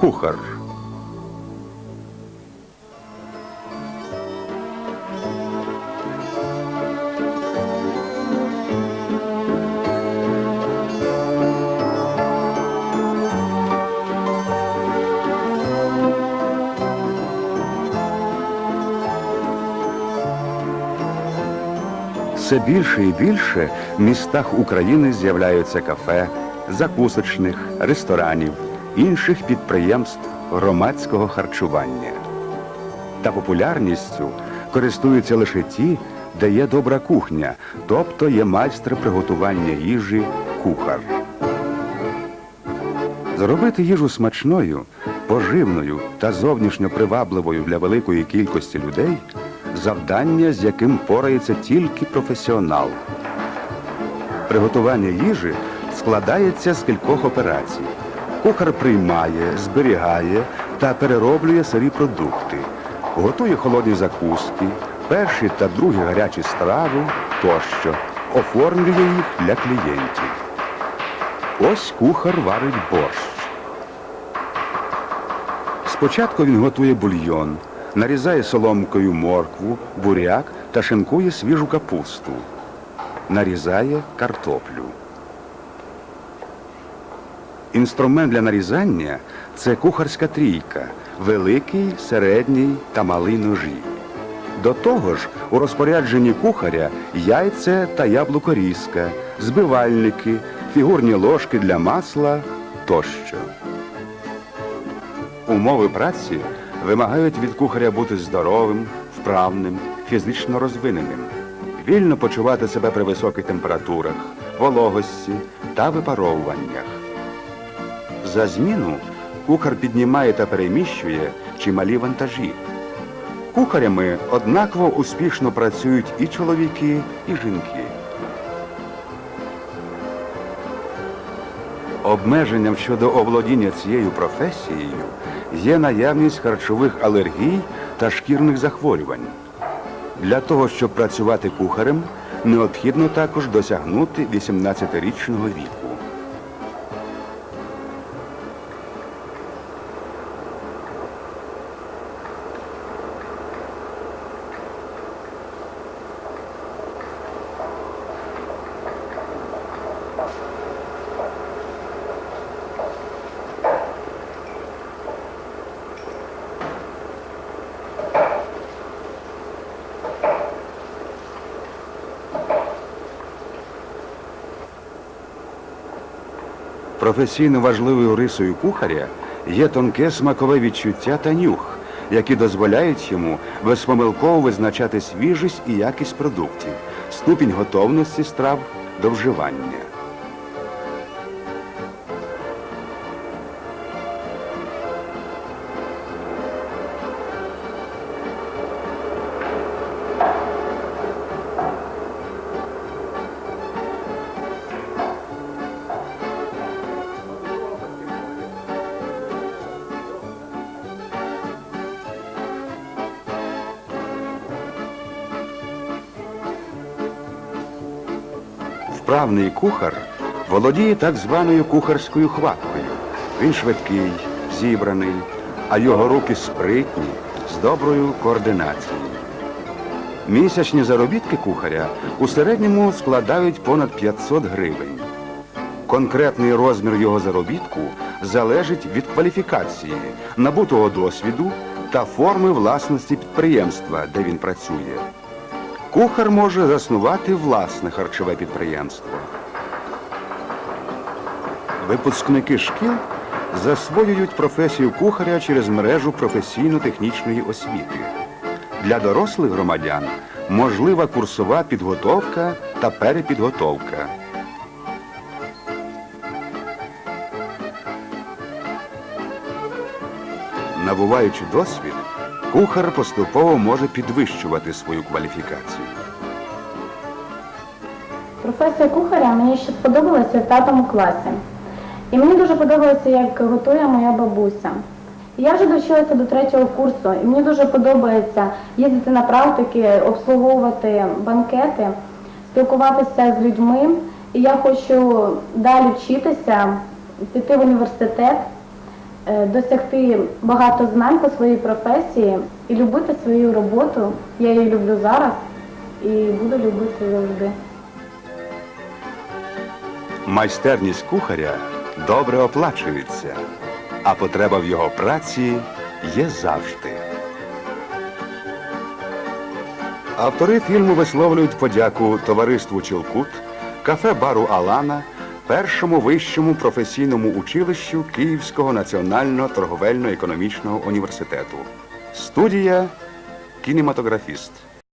кухар. Все більше і більше в містах України з'являються кафе, закусочних, ресторанів, інших підприємств громадського харчування. Та популярністю користуються лише ті, де є добра кухня, тобто є майстер приготування їжі кухар. Зробити їжу смачною, поживною та зовнішньо привабливою для великої кількості людей завдання, з яким порається тільки професіонал. Приготування їжі складається з кількох операцій. Кухар приймає, зберігає та перероблює сирі продукти, готує холодні закуски, перші та другі гарячі страви тощо, оформлює їх для клієнтів. Ось кухар варить борщ. Спочатку він готує бульйон, нарізає соломкою моркву, буряк та шинкує свіжу капусту. Нарізає картоплю. Інструмент для нарізання це кухарська трійка, великий, середній та малий ножі. До того ж, у розпорядженні кухаря яйця та яблукорізка, збивальники, фігурні ложки для масла тощо. Умови праці вимагають від кухаря бути здоровим, вправним, фізично розвиненим, вільно почувати себе при високих температурах, вологості та випаровуваннях. За зміну кухар піднімає та переміщує чималі вантажі. Кухарями однаково успішно працюють і чоловіки, і жінки. Обмеженням щодо оволодіння цією професією є наявність харчових алергій та шкірних захворювань. Для того, щоб працювати кухарем, необхідно також досягнути 18-річного віку. Професійно важливою рисою кухаря є тонке смакове відчуття та нюх, які дозволяють йому безпомилково визначати свіжість і якість продуктів, ступінь готовності страв до вживання. Вправний кухар володіє так званою кухарською хваткою. Він швидкий, зібраний, а його руки спритні, з доброю координацією. Місячні заробітки кухаря у середньому складають понад 500 гривень. Конкретний розмір його заробітку залежить від кваліфікації, набутого досвіду та форми власності підприємства, де він працює. Кухар може заснувати власне харчове підприємство. Випускники шкіл засвоюють професію кухаря через мережу професійно-технічної освіти. Для дорослих громадян можлива курсова підготовка та перепідготовка. Набуваючи досвід, кухар поступово може підвищувати свою кваліфікацію. Професія кухаря мені ще сподобалася в п'ятому класі. І мені дуже подобається, як готує моя бабуся. Я вже довчилася до третього курсу, і мені дуже подобається їздити на практики, обслуговувати банкети, спілкуватися з людьми. І я хочу далі вчитися, піти в університет, досягти багато знань по своїй професії і любити свою роботу. Я її люблю зараз і буду любити завжди. Майстерність кухаря добре оплачується, а потреба в його праці є завжди. Автори фільму висловлюють подяку товариству Чілкут, кафе-бару Алана, першому вищому професійному училищу Київського національного торговельно-економічного університету. Студія кінематографіст.